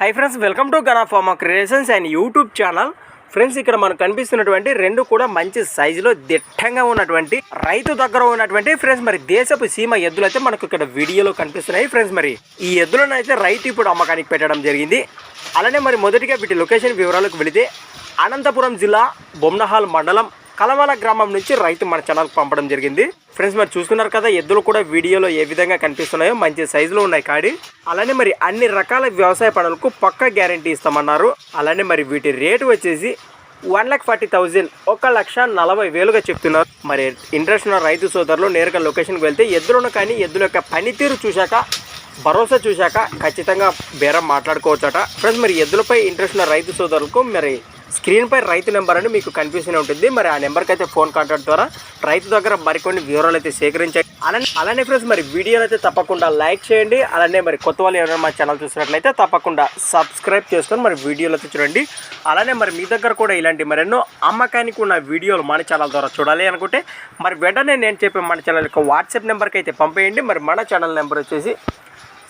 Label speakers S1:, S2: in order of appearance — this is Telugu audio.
S1: Hi friends welcome to Gana pharma creations and YouTube channel friends ఇక్కడ మనకు కనిపిస్తున్నటువంటి రెండు కూడా మంచి సైజులో దిట్టంగా ఉన్నటువంటి రైతు దగ్గర ఉన్నటువంటి ఫ్రెండ్స్ మరి దేశపు సీమ ఎద్దులు అయితే మనకు ఇక్కడ వీడియోలో కనిపిస్తున్నాయి. ఫ్రెండ్స్ మరి ఈ ఎద్దులను అయితే రైతు ఇప్పుడు అమ్మకానికి పెట్టడం జరిగింది. అలానే మరి మొదటిగా వీటి లొకేషన్ వివరాలకు వెళితే అనంతపురం జిల్లా బొమ్నహాల్ మండలం కలవాల గ్రామం నుంచి రైతు మన ఛానల్కి పంపడం జరిగింది. ఫ్రెండ్స్ మరి చూసుకున్నారు కదా ఎద్దులు కూడా వీడియోలో ఏ విధంగా కనిపిస్తున్నాయో మంచి సైజులో ఉన్నాయి కాడి. అలానే మరి అన్ని రకాల వ్యవసాయ పనులకు పక్క గ్యారంటీ ఇస్తామన్నారు. అలానే మరి వీటి రేటు వచ్చేసి వన్ లాక్ ఫార్టీ థౌజండ్ ఒక లక్ష నలభై వేలుగా చెప్తున్నారు. మరి ఇంట్రెస్ట్ ఉన్న రైతు సోదరులు నేరుగా లొకేషన్కి వెళ్తే ఎద్దులను కానీ ఎద్దుల యొక్క పనితీరు చూశాక భరోసా చూశాక ఖచ్చితంగా బేరం మాట్లాడుకోవచ్చట. ఫ్రెండ్స్ మరి ఎద్దులపై ఇంట్రెస్ట్ ఉన్న రైతు సోదరులకు మరి స్క్రీన్పై రైతు నెంబర్ అని మీకు కనిపిస్తూనే ఉంటుంది. మరి ఆ నెంబర్కి అయితే ఫోన్ కాంటాక్ట్ ద్వారా రైతు దగ్గర మరికొన్ని వివరాలు అయితే సేకరించండి అలానే అలానే ఫ్రెండ్స్ మరి వీడియోలు అయితే తప్పకుండా లైక్ చేయండి. అలానే మరి కొత్త వాళ్ళు ఎవరైనా మా ఛానల్ చూసినట్లయితే తప్పకుండా సబ్స్క్రైబ్ చేసుకొని మరి వీడియోలు అయితే చూడండి. అలానే మరి మీ దగ్గర కూడా ఇలాంటి మరెన్నో అమ్మకానికి ఉన్న వీడియోలు మన ఛానల్ ద్వారా చూడాలి అనుకుంటే మరి వెంటనే నేను చెప్పే మన ఛానల్ యొక్క వాట్సాప్ నెంబర్కి అయితే పంపేయండి. మరి మన ఛానల్ నెంబర్ వచ్చేసి